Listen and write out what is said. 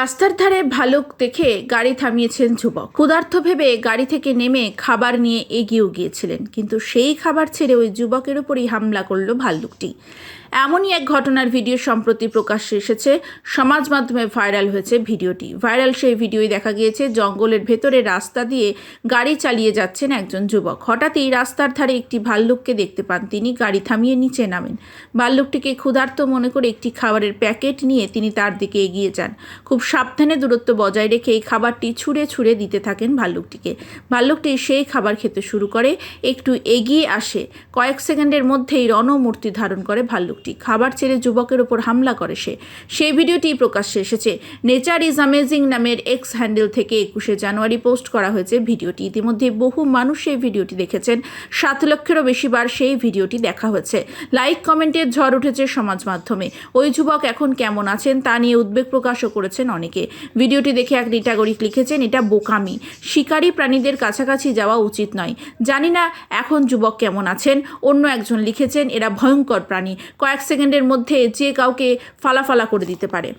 রাস্তার ধারে ভালুক দেখে গাড়ি থামিয়েছেন যুবক। ক্ষুধার্ত ভেবে গাড়ি থেকে নেমে খাবার নিয়ে এগিয়েও গিয়েছিলেন, কিন্তু সেই খাবার ছেড়ে ওই যুবকের উপরই হামলা করল ভাল্লুকটি এমনই এক ঘটনার ভিডিও সম্প্রতি প্রকাশ্যে এসেছে। সমাজ মাধ্যমে ভাইরাল হয়েছে ভিডিওটি। ভাইরাল সেই ভিডিওই দেখা গিয়েছে, জঙ্গলের ভেতরে রাস্তা দিয়ে গাড়ি চালিয়ে যাচ্ছেন একজন যুবক। হঠাৎই রাস্তার ধারে একটি ভাল্লুককে দেখতে পান। তিনি গাড়ি থামিয়ে নিচে নামেন। ভাল্লুকটিকে ক্ষুধার্ত মনে করে একটি খাবারের প্যাকেট নিয়ে তিনি তার দিকে এগিয়ে যান। খুব সাবধানে দূরত্ব বজায় রেখে এই খাবারটি ছুঁড়ে ছুঁড়ে দিতে থাকেন ভাল্লুকটিকে। ভাল্লুকটি সেই খাবার খেতে শুরু করে, একটু এগিয়ে আসে। কয়েক সেকেন্ডের মধ্যেই রণমূর্তি ধারণ করে ভাল্লুকটি। খাবার ছেড়ে যুবকের ওপর হামলা করে সে। সেই ভিডিওটি প্রকাশ্যে এসেছে। নেচার ইজ অ্যামেজিং নামের এক্স হ্যান্ডেল থেকে একুশে জানুয়ারি পোস্ট করা হয়েছে ভিডিওটি। ইতিমধ্যে বহু মানুষ সেই ভিডিওটি দেখেছেন। সাত লক্ষেরও বেশি বার সেই ভিডিওটি দেখা হয়েছে। লাইক, কমেন্টের ঝড় উঠেছে সমাজ মাধ্যমে। ওই যুবক এখন কেমন আছেন তা নিয়ে উদ্বেগ প্রকাশও করেছেন অনেকে। ভিডিওটি দেখে এক নিটাগরিক লিখেছেন, এটা বোকামি। শিকারী প্রাণীদের কাছাকাছি যাওয়া উচিত নয়। জানি না এখন যুবক কেমন আছেন। অন্য একজন লিখেছেন, এরা ভয়ঙ্কর প্রাণী। কয়েক সেকেন্ডের মধ্যে যে কাউকে ফালাফালা করে দিতে পারে।